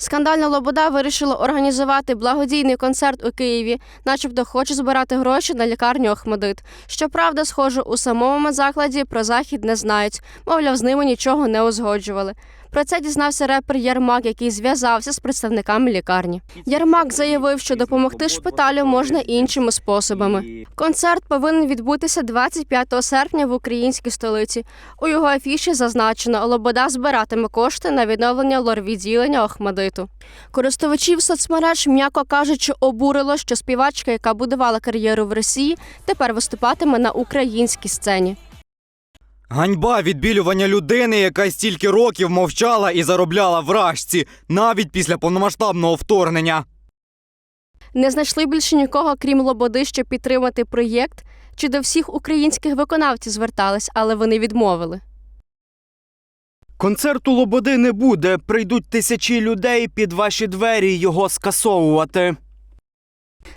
Скандальна Лобода вирішила організувати благодійний концерт у Києві, начебто хоче збирати гроші на лікарню Охмадит. Щоправда, схоже, у самому медзакладі про захід не знають. Мовляв, з ними нічого не узгоджували. Про це дізнався репер Ярмак, який зв'язався з представниками лікарні. Ярмак заявив, що допомогти шпиталю можна іншими способами. Концерт повинен відбутися 25 серпня в українській столиці. У його афіші зазначено, Лобода збиратиме кошти на відновлення лор-відділення Охмадиту. Користувачів соцмереж, м'яко кажучи, обурило, що співачка, яка будувала кар'єру в Росії, тепер виступатиме на українській сцені. Ганьба відбілювання людини, яка стільки років мовчала і заробляла вражці, навіть після повномасштабного вторгнення. Не знайшли більше нікого, крім Лободи, щоб підтримати проєкт, чи до всіх українських виконавців звертались, але вони відмовили. Концерту Лободи не буде. Прийдуть тисячі людей під ваші двері його скасовувати.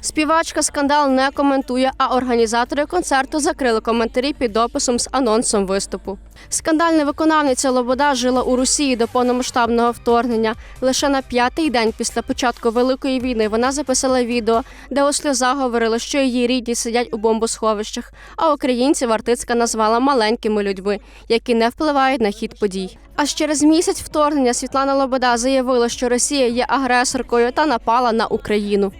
Співачка скандал не коментує, а організатори концерту закрили коментарі під описом з анонсом виступу. Скандальна виконавниця Лобода жила у Росії до повномасштабного вторгнення. Лише на п'ятий день після початку великої війни вона записала відео, де у сльозах говорила, що її рідні сидять у бомбосховищах, а українців артистка назвала маленькими людьми, які не впливають на хід подій. Аж через місяць вторгнення Світлана Лобода заявила, що Росія є агресоркою та напала на Україну.